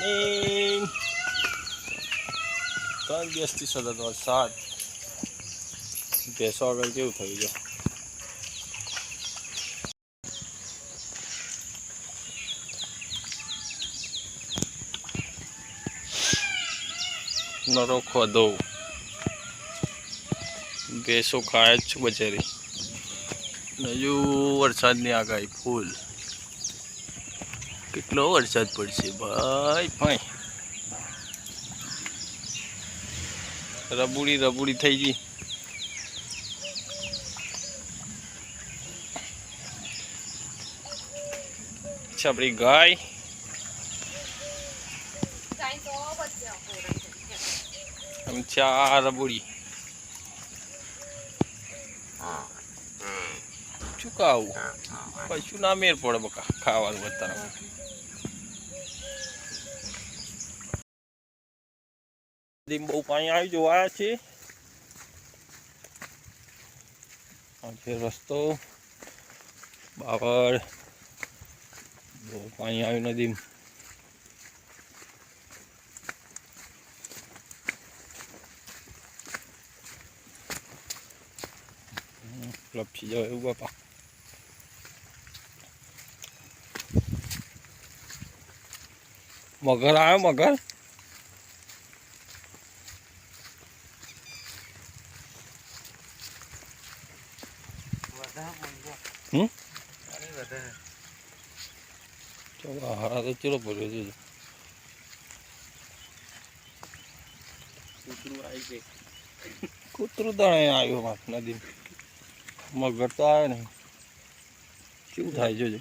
Morning ત્રણ દિવસથી સતત વરસાદ. ભેંસો આગળ કેવું થયું છે? નરો ખોદો ભેંસો ખાય જ છું બચારી. હજુ વરસાદની આગાહી ફૂલ. કેટલો વરસાદ પડશે ભાઈ ભાઈ. રબુડી રબુડી થઈ ગઈ. છે આપણી ગાય ચાર રબુડી. શું ખાવું? કશું ના મેર પડે બકા ખાવાનું બતાવો બહુ પાણી આવી જોવા છે. છે રસ્તો. બાવળ. બહુ પાણી આવ્યું નદીમ લપસી જાવ એવું બાપા. મગર આવ્યો મગર? હમ? ચલો, હારા તો ચલો ભર્યો છે. કૂતરું અહીં આવ્યું માર નદી મગર તો આવે નહીં. કેવું થાય જોજો?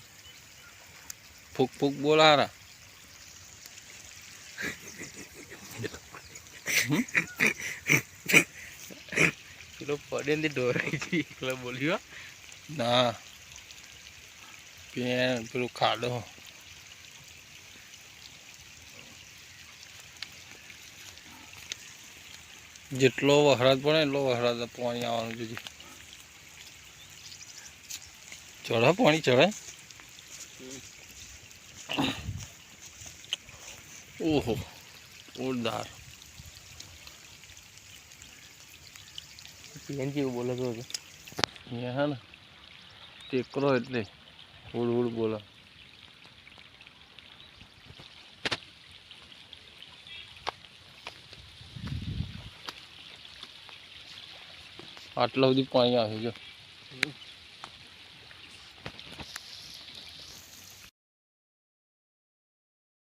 ફૂક ફૂક બોલ પેલો ડોરાઈ ગઈ એકલા બોલ્યો ના પેન પેલું ખાડો જેટલો વહરાત પડે એટલો વહરાત પાણી આવવાનું જોઈએ ચડે પાણી ચડે ઓહો ઉડદાર પીએન જેવું બોલે તો હે ને. ટેકરો એટલે હુડ હુડ બોલે. આટલા સુધી પાણી આવે જો